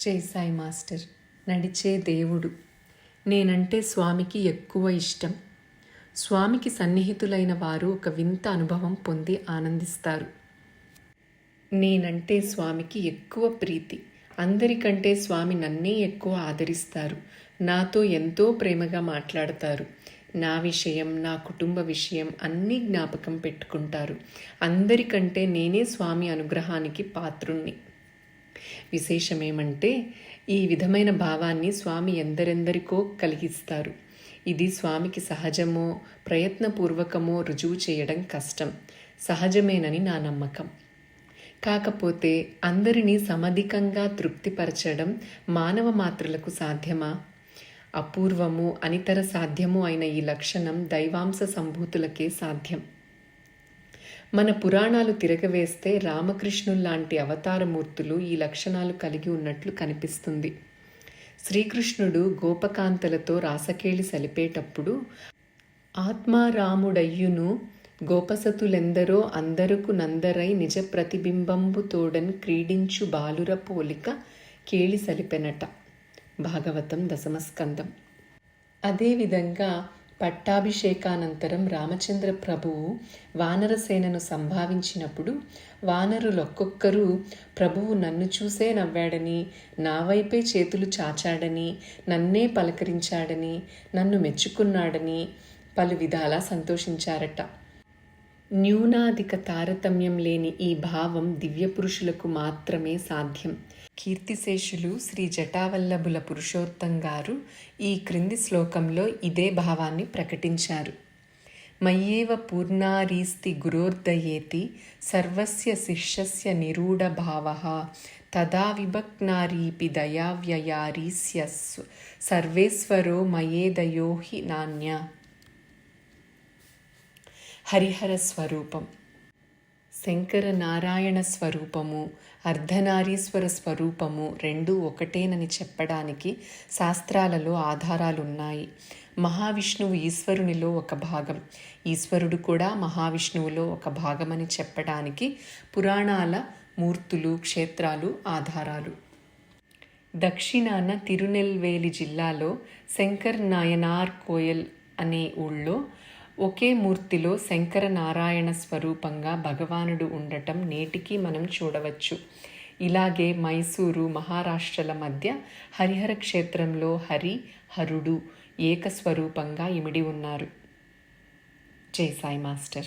జై మాస్టర్. నడిచే దేవుడు. నేనంటే స్వామికి ఎక్కువ ఇష్టం. స్వామికి సన్నిహితులైన వారు ఒక వింత అనుభవం పొంది ఆనందిస్తారు. నేనంటే స్వామికి ఎక్కువ ప్రీతి. అందరికంటే స్వామి నన్నే ఎక్కువ ఆదరిస్తారు. నాతో ఎంతో ప్రేమగా మాట్లాడతారు. నా విషయం నా కుటుంబ విషయం అన్నీ జ్ఞాపకం పెట్టుకుంటారు. అందరికంటే నేనే స్వామి అనుగ్రహానికి పాత్రుణ్ణి. విశేషమేమంటే ఈ విధమైన భావాన్ని స్వామి ఎందరెందరికో కలిగిస్తారు. ఇది స్వామికి సహజమో ప్రయత్నపూర్వకమో రుజువు చేయడం కష్టం. సహజమేనని నా నమ్మకం. కాకపోతే అందరినీ సమధికంగా తృప్తిపరచడం మానవ మాత్రలకు సాధ్యమా? అపూర్వము అనితర సాధ్యము అయిన ఈ లక్షణం దైవాంశ సంభూతులకే సాధ్యం. మన పురాణాలు తిరగవేస్తే రామకృష్ణుల్లాంటి అవతారమూర్తులు ఈ లక్షణాలు కలిగి ఉన్నట్లు కనిపిస్తుంది. శ్రీకృష్ణుడు గోపకాంతలతో రాసకేళి సలిపేటప్పుడు ఆత్మారాముడయ్యును గోపసతులెందరో అందరకు నందరై నిజ ప్రతిబింబంబు తోడన్ క్రీడించు బాలుర పోలిక కేళి సలిపెనట. భాగవతం దశమస్కందం అదేవిధంగా పట్టాభిషేకానంతరం రామచంద్ర ప్రభువు వానరసేనను సంభావించినప్పుడు వానరులొక్కొక్కరు ప్రభువు నన్ను చూసే నవ్వాడని నా వైపే చేతులు చాచాడని నన్నే పలకరించాడని నన్ను మెచ్చుకున్నాడని పలు విధాలా సంతోషించారట. న్యూనాధిక తారతమ్యం లేని ఈ భావం దివ్యపురుషులకు మాత్రమే సాధ్యం. కీర్తిశేషులు శ్రీ జటావల్లభుల పురుషోత్తం గారు ఈ క్రింది శ్లోకంలో ఇదే భావాన్ని ప్రకటించారు. మయ్యేవ పూర్ణారీస్తి గురోర్దయేతి సర్వస్య శిష్యస్య నిరూఢ భావ తదా విభక్నారీపి దయావ్యయారీస్య సర్వేశ్వరో మయేదయో హి నాణ్య హరిహర స్వరూపం. శంకర నారాయణ స్వరూపము అర్ధనారీశ్వర స్వరూపము రెండు ఒకటేనని చెప్పడానికి శాస్త్రాలలో ఆధారాలున్నాయి. మహావిష్ణువు ఈశ్వరునిలో ఒక భాగం. ఈశ్వరుడు కూడా మహావిష్ణువులో ఒక భాగమని చెప్పడానికి పురాణాల మూర్తులు క్షేత్రాలు ఆధారాలు. దక్షిణాన తిరునెల్వేలి జిల్లాలో శంకర్ నాయనార్ కోయల్ అనే ఊళ్ళో ఒకే మూర్తిలో శంకరనారాయణ స్వరూపంగా భగవానుడు ఉండటం నేటికి మనం చూడవచ్చు. ఇలాగే మైసూరు మహారాష్ట్రల మధ్య హరిహర క్షేత్రంలో హరి హరుడు ఏకస్వరూపంగా ఇమిడి ఉన్నారు. జై సాయి మాస్టర్.